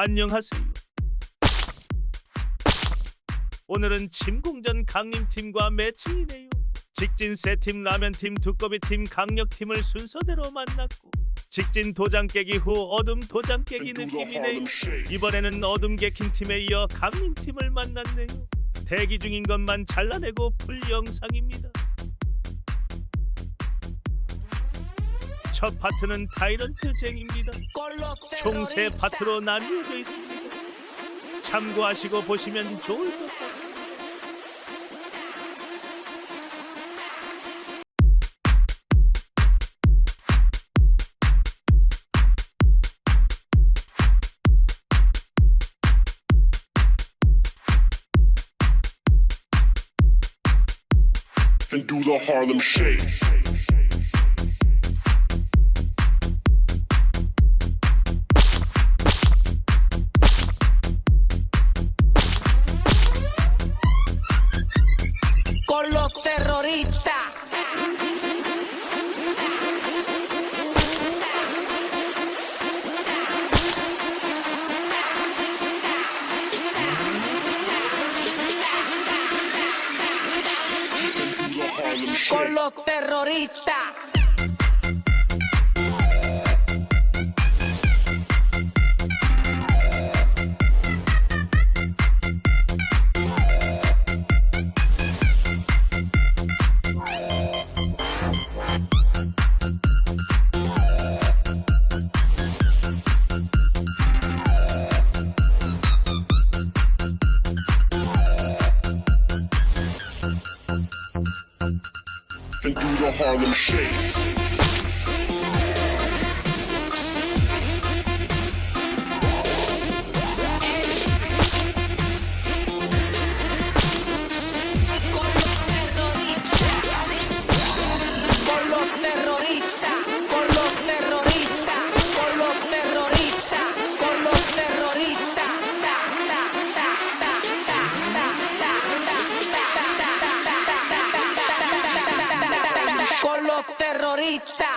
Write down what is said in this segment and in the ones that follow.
안녕하세요. 오늘은 침공전 강림팀과 매칭이네요. 직진 세팀 라면팀 두꺼비팀 강력팀을 순서대로 만났고 직진 도장 깨기 후 어둠 도장 깨기 느낌이네요. 이번에는 어둠 개킨 팀에 이어 강림팀을 만났네요. 대기 중인 것만 잘라내고 풀 영상입니다. 첫 파트는 타이런트 쟁입니다. 총 세 파트로 나뉘어져 있습니다. 참고하시고 보시면 좋을 것 같아요. and do the Harlem Shake. Con los terroristas. Do the Harlem Shake. terrorista.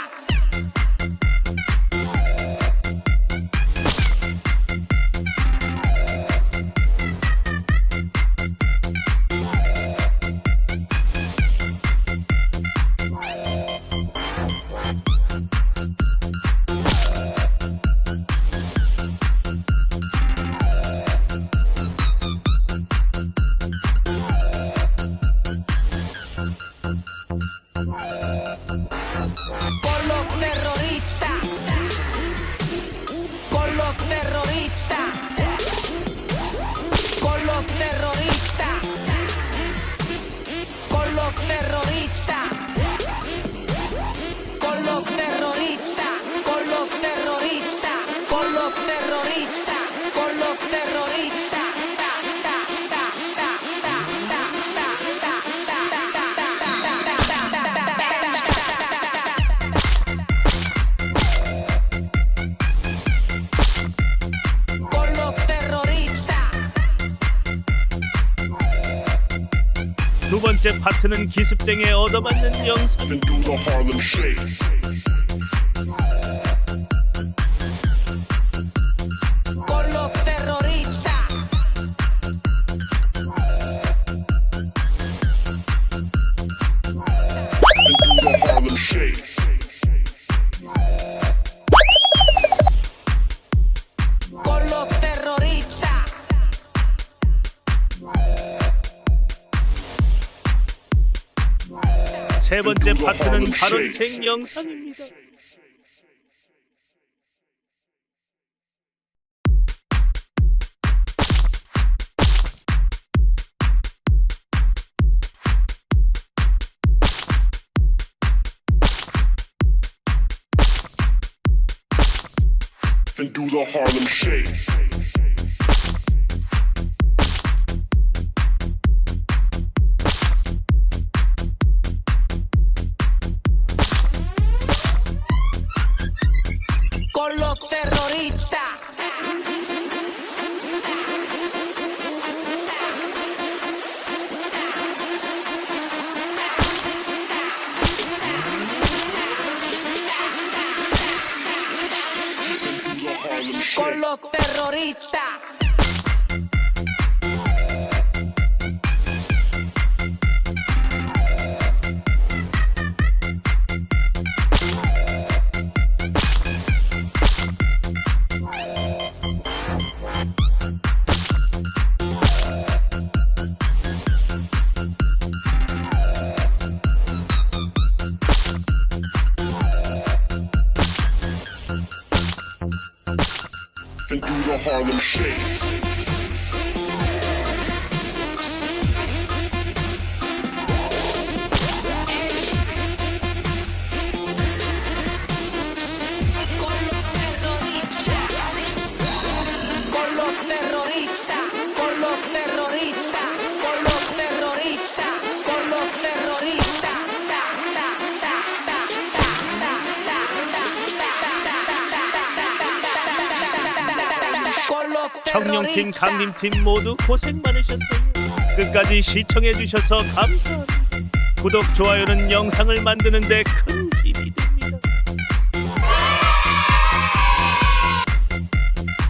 두 번째 파트는 기습쟁에 얻어맞는 영상. 세 번째 파트는 발언쟁 영상입니다. and do the Harlem Shake. Con los terroristas. Con los terroristas. And do the Harlem Shake. 청룡팀. 강림팀 모두 고생 많으셨어요. 끝까지 시청해주셔서 감사합니다. 구독, 좋아요는 영상을 만드는데 큰